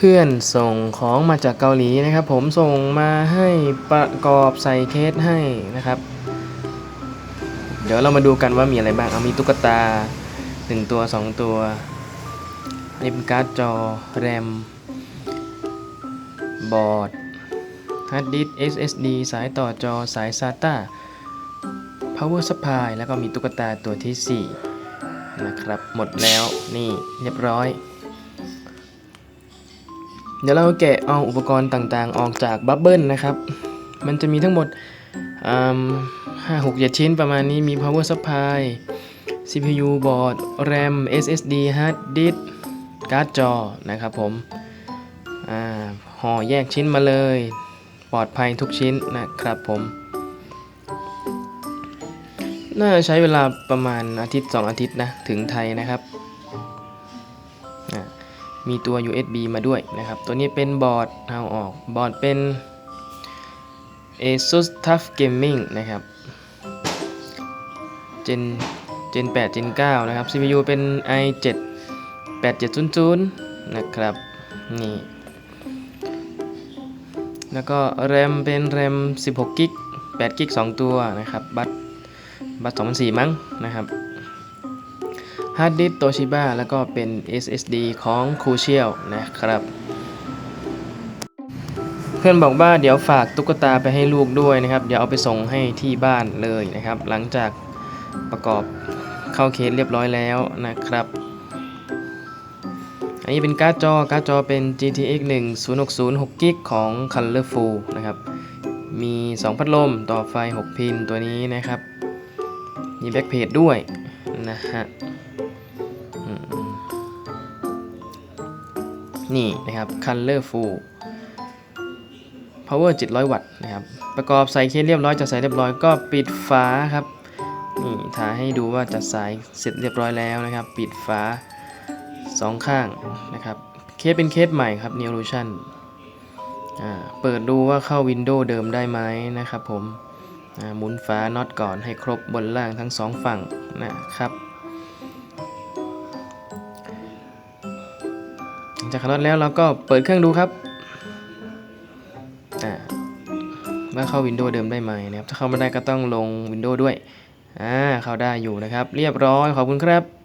เพื่อนส่งของมาจากเกาหลีนะครับ ผมส่งมาให้ประกอบใส่เคสให้นะครับ เดี๋ยวเรามาดูกันว่ามีอะไรบ้างเอามีตุ๊กตา 1 ตัว 2 ตัวอันนี้เป็นการ์ดจอ แรม บอร์ดฮาร์ดดิสก์ SSD สายต่อจอสาย SATA power supply แล้วก็มีตุ๊กตาตัวที่ 4 นะครับ หมดแล้วนี่เรียบร้อย เดี๋ยวเราแกะเอาอุปกรณ์ต่างๆ ออกจากบับเบิลนะครับ มันจะมีทั้งหมดห้าหกเจ็ดชิ้นประมาณนี้มี power supply CPU บอร์ด RAM SSD hard disk การ์ดจอนะครับผมห่อแยกชิ้นมาเลย ปลอดภัยทุกชิ้นนะครับผม น่าจะใช้เวลาประมาณอาทิตย์ 2 อาทิตย์นะ ถึงไทยนะครับ มีตัว USB มาด้วยนะครับ ตัวนี้เป็นบอร์ดเอาออกบอร์ดเป็น ASUS TUF Gaming นะครับ Gen Gen 8 Gen 9 นะครับ CPU เป็น i7 8700 นะครับ นี่ แล้วก็ RAM เป็น RAM 16 g b 8 g b 2ตัวนะครับ บัตบัต2004 มั้งนะครับ ฮาร์ดดิสโตชิบ้าแล้วก็เป็น SSD ของ Crucial นะครับ เพื่อนบอกว่าเดี๋ยวฝากตุ๊กตาไปให้ลูกด้วยนะครับ เดี๋ยวเอาไปส่งให้ที่บ้านเลยนะครับ หลังจากประกอบเข้าเคสเรียบร้อยแล้วนะครับ อันนี้เป็นการ์ดจอ การ์ดจอเป็น GTX 1 060 6 g b ของ Colorful นะครับ มี 2 พัดลมต่อไฟ 6 พินตัวนี้นะครับ มีแบ็กเพจด้วยนะฮะ นี่นะครับ Colorful power 700 วัตต์นะครับ ประกอบใส่เคสเรียบร้อยจะใส่เรียบร้อยก็ปิดฝาครับ นี่ถ่ายให้ดูว่าจัดสายเสร็จเรียบร้อยแล้วนะครับ ปิดฝาสองข้างนะครับ เคสเป็นเคสใหม่ครับ Neolution อ่าเปิดดูว่าเข้าวินโดว์เดิมได้ไหมนะครับผมอ่าหมุนฝาน็อตก่อนให้ครบบนล่างทั้งสองฝั่งนะครับ จากขันน็อตแล้วเราก็เปิดเครื่องดูครับอ่าว่าเข้าวินโดว์เดิมได้ไหมนะครับ ถ้าเข้าไม่ได้ก็ต้องลงวินโดว์ด้วย อ่า เข้าได้อยู่นะครับ เรียบร้อย ขอบคุณครับ